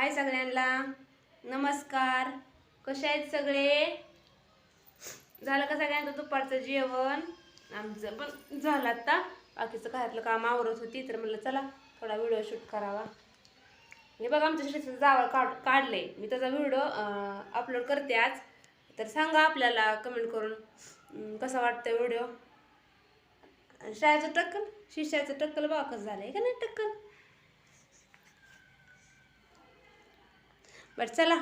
हाय सगळ्यांना. नमस्कार. कसे आहेत सगळे? झालं का सगळ्यांचं दुपारचं जेवण? आमचं पण झालं आता. बाकीचं घरातलं काम आवरत होती तर म्हणलं चला थोडा व्हिडिओ शूट करावा. हे बघा आमच्या शेतीचं जावळ काढ काढले मी त्याचा व्हिडिओ अपलोड करते आज. तर सांगा आपल्याला कमेंट करून कसा वाटतं व्हिडिओ? शाळेचं टक्कल? शिष्याचं टक्कल बघा कसं झालं आहे का नाही टक्कल? बरं चला.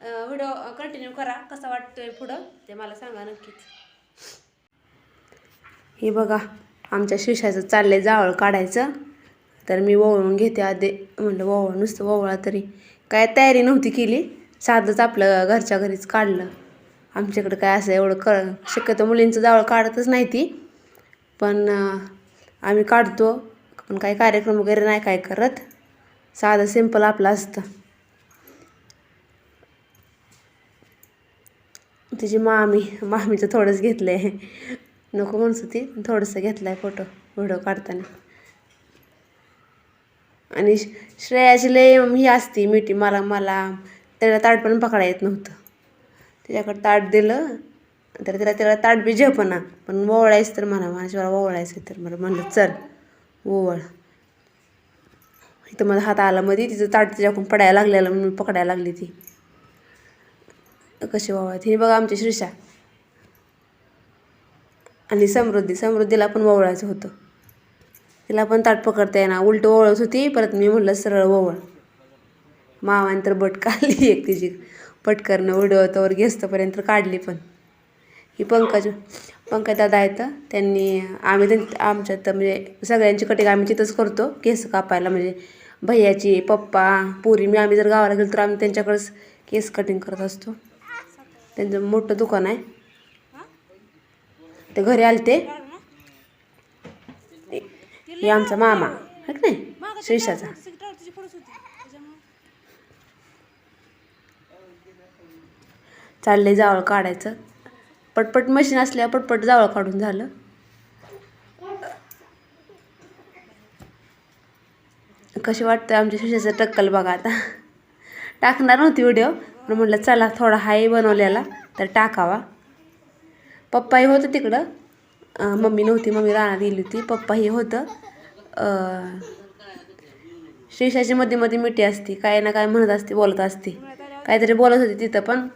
व्हिडिओ कंटिन्यू करा. कसा वाटतोय पुढं ते मला सांगा नक्कीच. हे बघा आमच्या शिष्याचं चाललंय जावळ काढायचं. तर मी ओवळून घेते आधी. म्हणलं ओवळ नुसतं ओवळा तरी. काय तयारी नव्हती केली. साधंच आपलं घरच्या घरीच काढलं. आमच्याकडं काय असं एवढं क शक्यतो मुलींचं जावळ काढतच नाही ती. पण आम्ही काढतो. पण काही कार्यक्रम वगैरे नाही काय करत. साधं सिंपल आपलं असतं. तिची मामी मामीचं थोडंच घेतलं आहे नको म्हणत ती थोडंसं घेतलं आहे फोटो व्हिडिओ काढताना. आणि श- श्रेयाची लय ही असती मिठी मला मला. त्याला ताट पण पकडा येत नव्हतं. तिच्याकडं ताट दिलं तर तिला त्याला ताट बी झेपना. पण ओवळायचं तर म्हणा मला ओवळायचं तर मला म्हणलं चल ओवळ इथं माझा हात आला मध्ये तिचं ताट तिच्याकडून पडायला लागलेलं म्हणून पकडायला लागली ती. कशी वावळत? हे बघा आमची श्रीषा आणि समृद्धी. समृद्धीला पण ववळायचं होतं. तिला पण ताट पकडता येणार उलट ओवळत होती परत मी म्हटलं सरळ ओवळ मावाने तर बट काढली एक तिची. पटकरणं उडवतोवर घेस्तपर्यंत काढली पण. ही पंकज पंकज दादा आहेत त्यांनी आम्ही त्यां आमच्यात म्हणजे सगळ्यांची कटिंग आम्ही तिथंच करतो केस कापायला. म्हणजे भैयाची पप्पा पुरी मी आम्ही जर गावाला गेलो तर आम्ही त्यांच्याकडंच केस कटिंग करत असतो. त्यांचं मोठं दुकान आहे. ते घरी आले ते हे आमचा मामा. है की नाही? श्रीषाचा. चाललंय जावळ काढायचं. पटपट मशीन असल्यावर पटपट जावळ काढून झालं. कशी वाटतं आमच्या शिशाचं टक्कल बघा आता. टाकणार नव्हती व्हिडिओ पण म्हटलं चला थोडा हाय बनवलेला तर टाकावा. पप्पाही होतं तिकडं. मम्मी नव्हती मम्मी रानात गेली होती. पप्पाही होतं. अं, श्रीषाची मध्ये मध्ये मिठी असती काय ना काय म्हणत असते बोलत असते. काहीतरी बोलत होती तिथं पण.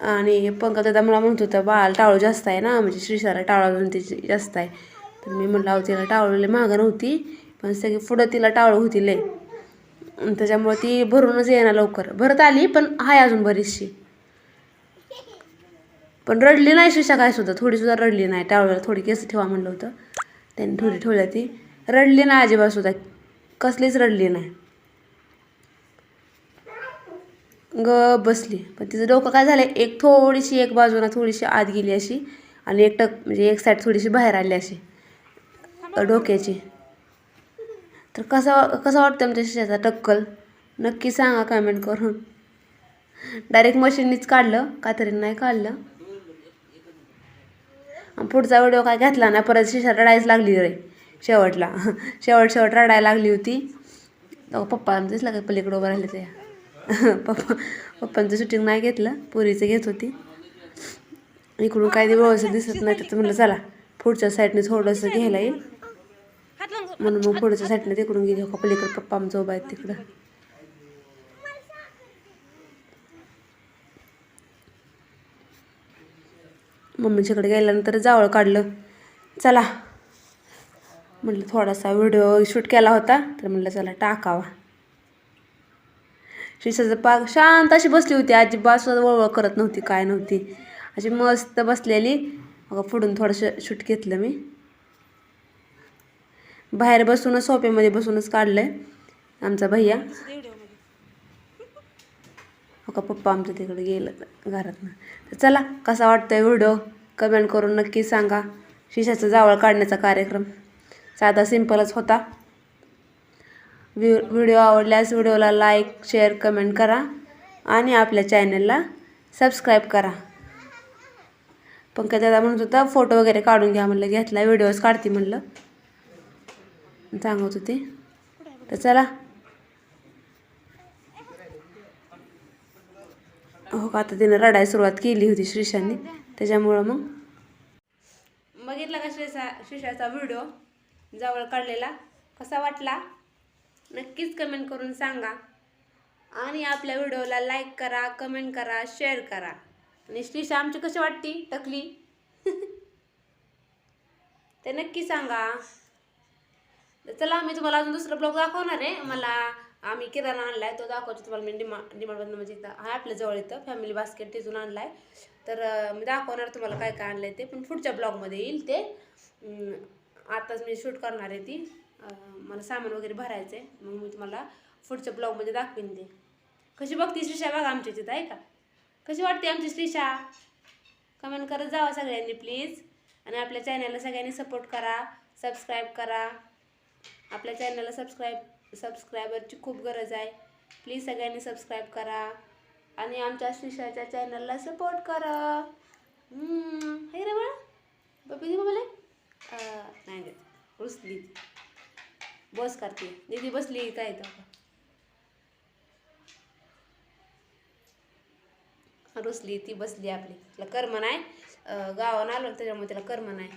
आणि पंकजदादा मला म्हणत होता बाळाला टाळू जास्त आहे ना म्हणजे श्रीषाला टाळू तिची जास्त आहे. तर मी म्हटलं अहो तिला टाळलेली लय महाग नव्हती पण सगळी पुढं तिला टाळू होती लय. त्याच्यामुळे ती भरूनच येणार लवकर. भरत आली पण आहे अजून बरीचशी. पण रडली नाही श्रीषा काय सुद्धा. थोडी सुद्धा रडली नाही. टाळूला थोडी केस ठेवा म्हणलं होतं. त्यांनी थोडी ठेवली ती. रडली नाही अजिबात सुद्धा. कसलीच रडली नाही. ग बसली. पण तिचं डोकं काय झालं एक थोडीशी एक बाजूला थोडीशी आत गेली अशी. आणि एक टक म्हणजे एक साईड थोडीशी बाहेर आली अशी. डोक्याची. तर कसा कसा वाटतं आमच्या शिशाचा टक्कल? नक्की सांगा कमेंट करून. डायरेक्ट मशीननीच काढलं कातरीनं नाही काढलं. पुढचा व्हिडिओ काय घेतला ना परत शिशा रडायच लागली रे. शेवटला. शेवट शेवट रडायला लागली होती. पप्पा आमचं दिसला का? पलीकडे उभं राहिले ते. पप्पा पप्पांचं शूटिंग नाही घेतलं. पुरीचं घेत होती. इकडून काही व्यवस्थित दिसत नाही तर म्हणलं चला पुढच्या साईडने थोडंसं घ्यायला येईल. म्हणून मग पुढच्या साईडला तिकडून गेली. हो का? पलीकडे पप्पा आमचं उभा आहेत तिकडं. मम्मीच्याकडे गेल्यानंतर जावळ काढलं. चला. म्हटलं थोडासा व्हिडिओ शूट केला होता तर म्हटलं चला टाकावा. शिसाचं पाक शांत अशी बसली होती. अजिबात सुद्धा वळवळ करत नव्हती काय नव्हती. अशी मस्त बसलेली. मग पुढून थोडंसं शूट घेतलं मी. बाहेर बसूनच सोप्यामध्ये बसूनच काढलंय आमचा भैया. हो का पप्पा आमच्या तिकडे गेलं घरातनं तर चला कसा वाटतोय व्हिडिओ? कमेंट करून नक्की सांगा. शिशाचं जावळ काढण्याचा कार्यक्रम साधा सिंपलच होता. व्हि व्हिडिओ आवडल्यास व्हिडिओला लाईक शेअर कमेंट करा आणि आपल्या चॅनलला सबस्क्राईब करा. पंकज दादा म्हणत होता फोटो वगैरे काढून घ्या म्हणलं घेतला व्हिडिओज काढते म्हणलं. सांगत होते तर चला हो का आता तिनं रडायला सुरुवात केली होती श्रीशाने त्याच्यामुळं मग बघितला का श्रीशा श्रीशाचा व्हिडिओ जवळ काढलेला. कसा वाटला? नक्कीच कमेंट करून सांगा. आणि आपल्या व्हिडिओला लाईक करा कमेंट करा शेअर करा. आणि श्रीशा आमची कशी वाटती टकली? ते नक्की सांगा. तर चला मी तुम्हाला अजून दुसरा ब्लॉग दाखवणार आहे. मला आम्ही किराणा आणलाय तो दाखवतो तुम्हाला मी डिमा डिमांडमधून म्हणजे इथं हा आपल्या जवळ इथं फॅमिली बास्केट तिथून आणलाय. तर मी दाखवणार तुम्हाला काय काय आणलंय ते पण पुढच्या ब्लॉगमध्ये येईल ते. आत्ताच आताच मी शूट करणार आहे ती. मला सामान वगैरे भरायचं आहे मग मी तुम्हाला पुढच्या ब्लॉगमध्ये दाखवीन ते. कशी बघते श्रीषा? बघा आमच्या तिथं आहे का? कशी वाटते आमची श्रीषा? कमेंट करत जावा सगळ्यांनी प्लीज आणि आपल्या चॅनलला सगळ्यांनी सपोर्ट करा सबस्क्राईब करा. आपल्या चॅनलला सबस्क्राईब सबस्क्रायबरची खूप गरज आहे. प्लीज सगळ्यांनी सबस्क्राईब करा. आणि आमच्या श्रीषाच्या चॅनलला सपोर्ट करा. हे रे बाळा. बबी दे नाही देत. रुसली. बस करते. दीदी बसली काय येतं रुसली ती बसली आपली. तिला कर्म नाही. गावानं आलो त्याच्यामुळे तिला कर्म नाही.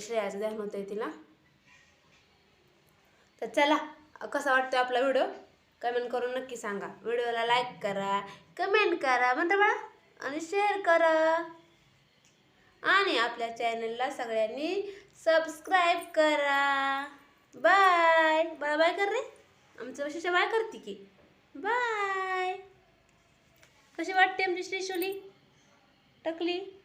श्रेयाचं ध्यान होतं आहे तिला. तर चला कसा वाटतो आपला व्हिडिओ? कमेंट करून नक्की सांगा. व्हिडिओला लाईक करा कमेंट करा म्हणता बाळा आणि शेअर करा. आणि आपल्या चॅनलला सगळ्यांनी सबस्क्राईब करा. बाय बाळा बाय कर रे. आमचं विशेष बाय करते की. बाय कशी वाटते आमची श्रीशोली? टकली?